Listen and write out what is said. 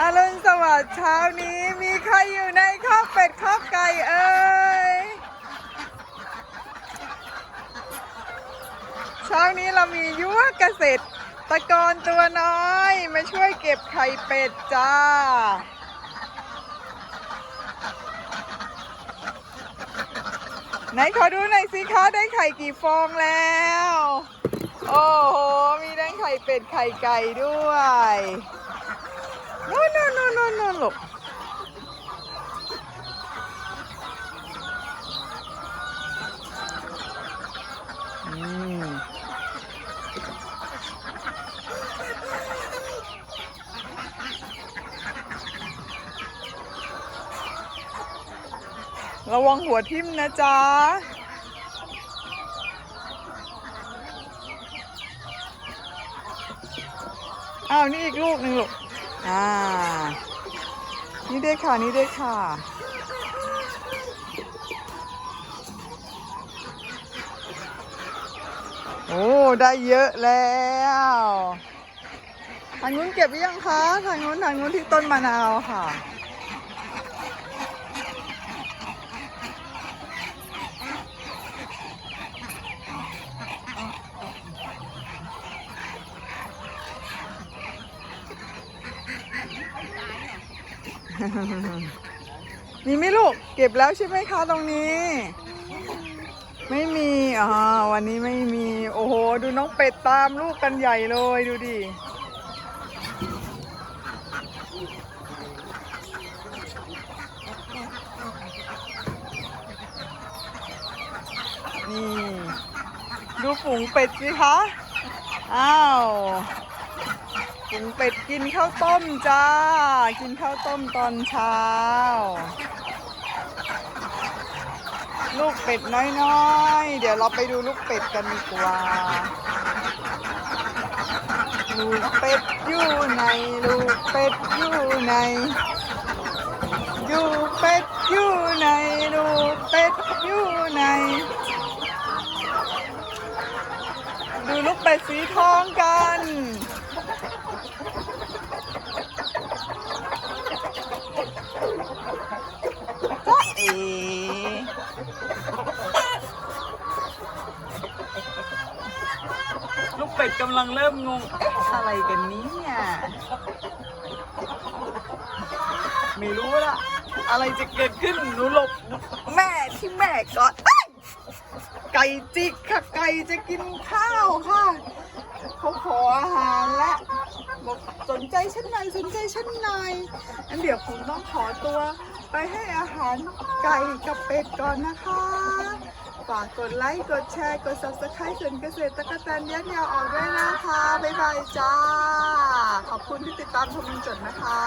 อรุณสวัสดิ์เช้านี้มีใครอยู่ในคอกเป็ดคอกไก่เอ่ยเช้านี้เรามียุวเกษตรตะกรตัวน้อย มาช่วยเก็บไข่เป็ดจ้า ไหนขอดูหน่อยสิคะได้ไข่กี่ฟองแล้ว โอ้โห มีทั้งไข่เป็ดไข่ไก่ด้วย นู่นนู่นนู่นลูกอืมระวังหัวทิ่มนะจ๊ะอ้าว นี่อีกลูกหนึ่งลูกอ่า นี่ด้วยค่ะ นี่ด้วยค่ะ โอ้ ได้เยอะแล้วทางนู้นเก็บหรือยังคะ ทางนู้นทางนู้นที่ต้นมะนาวค่ะ มีไหมลูก เก็บแล้วใช่ไหมคะตรงนี้ ไม่มีอ่าวันนี้ไม่มี โอ้โห ดูน้องเป็ดตามลูกกันใหญ่เลยดูดินี่ ดูฝูงเป็ดสิคะ อ้าว ฝูงเป็ดกินข้าวต้มจ้า กินข้าวต้มตอนเช้า ลูกเป็ดน้อยๆ เดี๋ยวเราไปดูลูกเป็ดกันดีกว่า ลูกเป็ดอยู่ไหนลูกเป็ดอยู่ไหนอยู่เป็ดอยู่ไหนลูกเป็ดอยู่ไหนดูลูกเป็ดสีทองกัน จ๊ะ เอลูกเป็ดกำลังเริ่มงงเอ๊ะอะไรกันเนี้ไม่รู้ละอะไรจะเกิดขึ้นหนูหลบแม่ที่แม่ก่อนเอ้ยไก่จิกค่ะไก่จะกินข้าวค่ะเขาขออาหารและบอกสนใจฉันหน่อยสนใจฉันหน่อยงั้นเดี๋ยวผมต้องขอตัว ไปให้อาหารไก่กับเป็ดก่อนนะคะ ฝากกดไลค์ กดแชร์ กด subscribe ส่วนเกษตรตกรแตนยักษ์ยาวออกด้วยนะคะ บ๊ายบายจ้า ขอบคุณที่ติดตามชมจนจนนะคะ